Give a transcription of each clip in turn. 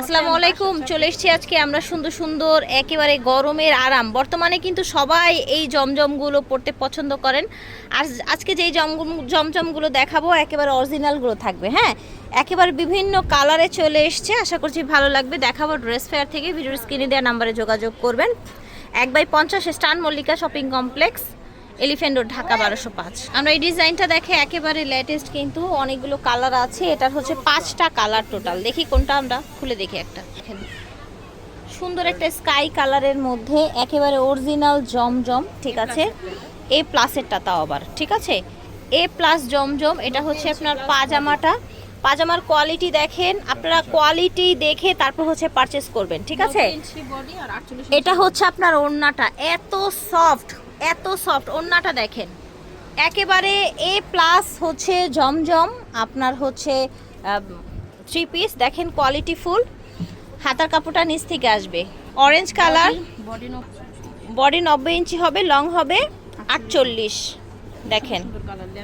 আসসালামু আলাইকুম, চলে এসেছি আজকে আমরা সুন্দর সুন্দর একেবারে গরমের আরাম। বর্তমানে কিন্তু সবাই এই জমজমগুলো পড়তে পছন্দ করেন। আর আজকে যেই জম, জমজমগুলো দেখাবো, একেবারে অরিজিনালগুলো থাকবে হ্যাঁ? একেবারে বিভিন্ন কালারে চলে এসছে, আশা করছি ভালো লাগবে। দেখাবো ড্রেস ফেয়ার থেকে ভিডিও স্ক্রিনে দেওয়া নাম্বারে যোগাযোগ করবেন। এক বাই পঞ্চাশ স্টান Mallika shopping complex. Elephant road Dhaka বারোশো পাঁচ। আমরা এই ডিজাইনটা দেখে একেবারে লেটেস্ট কিন্তু অনেকগুলো কালার আছে। এটার হচ্ছে পাঁচটা কালার টোটাল দেখি কোনটা আমরা খুলে দেখি একটা। সুন্দর একটা স্কাই কালারের মধ্যে একেবারে অরিজিনাল জমজম ঠিক আছে? এ প্লাসেরটা তাও আবার ঠিক আছে? এ প্লাস জমজম এটা হচ্ছে আপনার পাজামাটা। পাজামার কোয়ালিটি দেখেন আপনারা কোয়ালিটি দেখে তারপর হচ্ছে পারচেস করবেন ঠিক আছে? এটা হচ্ছে আপনার ওড়নাটা এত সফট এত সফট ওড়নাটা দেখেন। একেবারে এ প্লাস হচ্ছে জমজম আপনার হচ্ছে থ্রি পিস দেখেন কোয়ালিটি ফুল হাতার কাপড়টা নিচ থেকে আসবে। অরেঞ্জ কালার বডি নব্বই ইঞ্চি হবে লং হবে আটচল্লিশ। দেখেন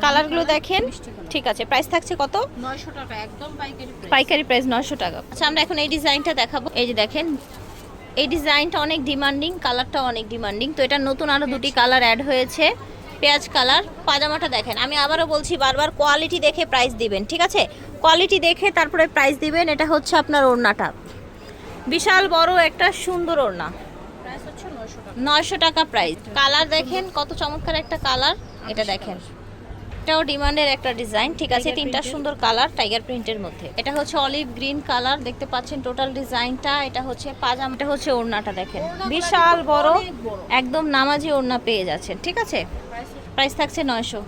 কালারগুলো দেখেন। ঠিক আছে প্রাইস থাকছে কত? নয়শো টাকা একদম পাইকারি পাইকারি প্রাইস নয়শো টাকা। আচ্ছা আমরা এখন এই ডিজাইনটা দেখাবো। এই যে দেখেন এই ডিজাইনটা অনেক ডিমান্ডিং কালারটা অনেক ডিমান্ডিং। তো এটা নতুন আরও দুটি কালার অ্যাড হয়েছে পেঁয়াজ কালার পাজামাটা দেখেন। আমি আবারও বলছি বারবার কোয়ালিটি দেখে প্রাইস দিবেন ঠিক আছে? কোয়ালিটি দেখে তারপরে প্রাইস দিবেন এটা হচ্ছে আপনার ওড়নাটা। বিশাল বড় একটা সুন্দর ওড়না। নয়শো টাকা। প্রাইস কালার দেখেন কত চমৎকার একটা কালার। এটা দেখেন। এটাও ডিমান্ডের একটা ডিজাইন। ঠিক আছে তিনটা সুন্দর কালার টাইগার প্রিন্টের মধ্যে। এটা হচ্ছে অলিভ গ্রিন কালার দেখতে পাচ্ছেন টোটাল ডিজাইনটা। এটা হচ্ছে পাজামা এটা হচ্ছে ওড়নাটা দেখেন। বিশাল বড় একদম নামাজি ওড়না পেয়ে যাচ্ছেন ঠিক আছে? প্রাইস থাকছে নয়শো।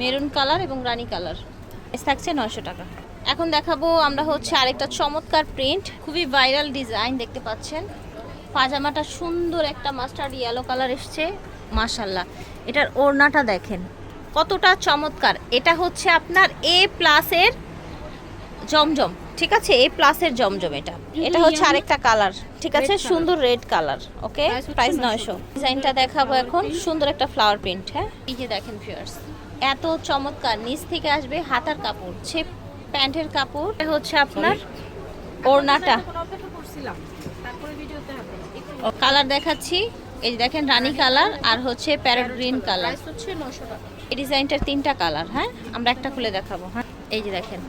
মেরুন কালার এবং রানী কালার প্রাইস থাকছে নয়শো টাকা। এখন দেখাবো আমরা হচ্ছে আরেকটা চমৎকার প্রিন্ট খুবই ভাইরাল ডিজাইন দেখতে পাচ্ছেন? পাজামাটা সুন্দর একটা মাস্টার্ড ইয়েলো কালার এসছে মাশাল্লাহ এটার ওড়নাটা দেখেন। কতটা চমৎকার। এটা হচ্ছে আপনার এ প্লাসের জমজম ঠিক আছে? এ প্লাসের জমজম এটা। এটা হচ্ছে আরেকটা কালার ঠিক আছে? সুন্দর রেড কালার ওকে প্রাইস 900 নয়শো। ডিজাইনটা দেখাবো এখন। সুন্দর একটা ফ্লাওয়ার প্রিন্ট হ্যাঁ? এই যে দেখেন ভিউয়ার্স এত চমৎকার। নিচ থেকে আসবে হাতার কাপড় সে প্যান্টের কাপড়। এটা হচ্ছে আপনার ওড়নাটা। কালার দেখাচ্ছি। এই যে দেখেন রানী কালার আর হচ্ছে প্যারট গ্রিন কালার হচ্ছে নয়শো টাকা। এই ডিজাইনটার তিনটা কালার হ্যাঁ? আমরা একটা খুলে দেখাবো হ্যাঁ? এই যে দেখেন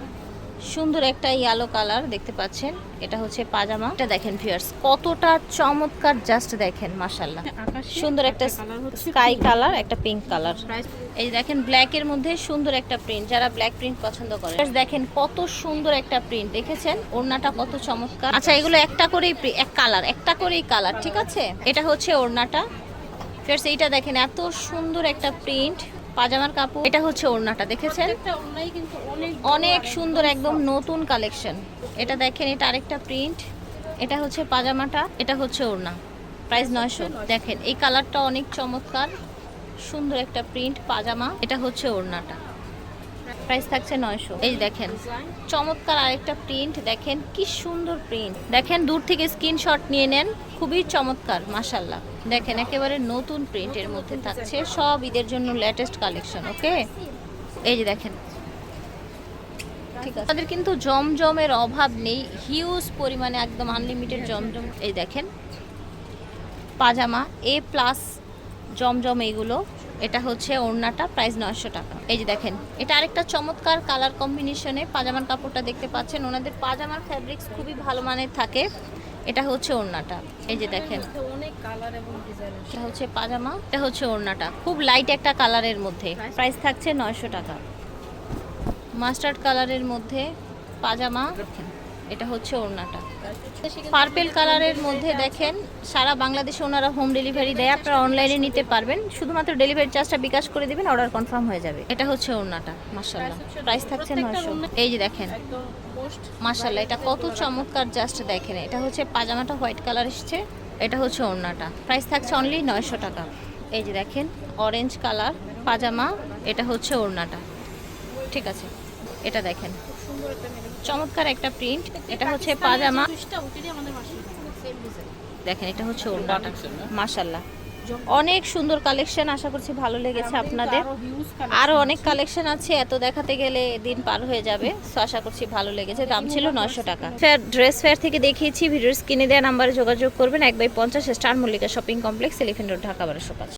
সুন্দর একটা ইয়েলো কালার দেখতে পাচ্ছেন। এটা হচ্ছে পাজামা। এটা দেখেন ভিউয়ার্স কতটা চমৎকার জাস্ট দেখেন মাশাল্লাহ সুন্দর একটা স্কাই কালার একটা পিঙ্ক কালার এই যে দেখেন ব্ল্যাক এর মধ্যে সুন্দর একটা প্রিন্ট যারা ব্ল্যাক প্রিন্ট পছন্দ করে। দেখেন কত সুন্দর একটা প্রিন্ট দেখেছেন? ওড়নাটা কত চমৎকার। আচ্ছা এগুলো একটা করেই এক কালার একটা করেই কালার ঠিক আছে? এটা হচ্ছে ওড়নাটা। ফেরস এইটা দেখেন এত সুন্দর একটা প্রিন্ট পাজামার কাপড়। এটা হচ্ছে ওড়নাটা দেখেছেন? অনেক সুন্দর একদম নতুন কালেকশন। এটা দেখেন এটা আরেকটা প্রিন্ট। এটা হচ্ছে পাজামাটা এটা হচ্ছে ওড়না। প্রাইস নয়শো। দেখেন এই কালারটা অনেক চমৎকার। সুন্দর একটা প্রিন্ট পাজামা। এটা হচ্ছে ওড়নাটা। প্রাইস থাকছে নয়শো। এই দেখেন, চমৎকার আরেকটা প্রিন্ট দেখেন কি সুন্দর প্রিন্ট দেখেন, দূর থেকে স্ক্রিনশট নিয়ে নেন, খুবই চমৎকার মাসাল্লাহ দেখেন, একেবারে নতুন প্রিন্টের মধ্যে থাকছে, সব ঈদের জন্য লেটেস্ট কালেকশন ওকে এই যে দেখেন, ঠিক আছে। তাদের কিন্তু জমজমের অভাব নেই হিউজ পরিমাণে একদম আনলিমিটেড জমজম, এই দেখেন, পাজামা এ প্লাস জমজম এইগুলো। এটা হচ্ছে ওড়নাটা প্রাইস নয়শো টাকা। এই যে দেখেন এটা আরেকটা চমৎকার কালার কম্বিনেশনে পাজামার কাপড়টা দেখতে পাচ্ছেন। ওনাদের পাজামার ফ্যাব্রিক্স খুবই ভালো মানের থাকে। এটা হচ্ছে ওড়নাটা। এই যে দেখেন অনেক কালার এবং ডিজাইন এটা হচ্ছে পাজামা এটা হচ্ছে ওড়নাটা। খুব লাইট একটা কালারের মধ্যে। প্রাইস থাকছে নয়শো টাকা। মাস্টার্ড কালারের মধ্যে পাজামা। এটা হচ্ছে ওড়নাটা। পার্পেল কালারের মধ্যে দেখেন সারা বাংলাদেশে ওনারা হোম ডেলিভারি দেয়। আপনারা অনলাইনে নিতে পারবেন। শুধুমাত্র ডেলিভারি চার্জটা বিকাশ করে দিবেন অর্ডার কনফার্ম হয়ে যাবে। এটা হচ্ছে ওড়নাটা মার্শাল্লাহ প্রাইস থাকছে নয়শো। এই যে দেখেন মার্শাল্লাহ এটা কত চমৎকার জাস্ট দেখেন। এটা হচ্ছে পাজামাটা হোয়াইট কালার এসছে। এটা হচ্ছে ওড়নাটা। প্রাইস থাকছে অনলি নয়শো টাকা। এই যে দেখেন অরেঞ্জ কালার পাজামা এটা হচ্ছে ওড়নাটা। ঠিক আছে এটা দেখেন। চমৎকার একটা প্রিন্ট এটা হচ্ছে পাজামা। দেখেন, এটা হচ্ছে ওড়নাটা মাশাল্লাহ অনেক সুন্দর কালেকশন আশা করছি ভালো লেগেছে আপনাদের। আরও আরও অনেক কালেকশন আছে, এত দেখাতে গেলে দিন পার হয়ে যাবে। সো আশা করছি ভালো লেগেছে। দাম ছিল নয়শো টাকা। ফেয়ার ড্রেস ফেয়ার থেকে দেখিয়েছি, ভিডিওর স্ক্রিনে দেওয়া নাম্বারে যোগাযোগ করবেন। এক বাই পঞ্চাশ, star Mallika shopping complex elephant road Dhaka বারোশো পাঁচ।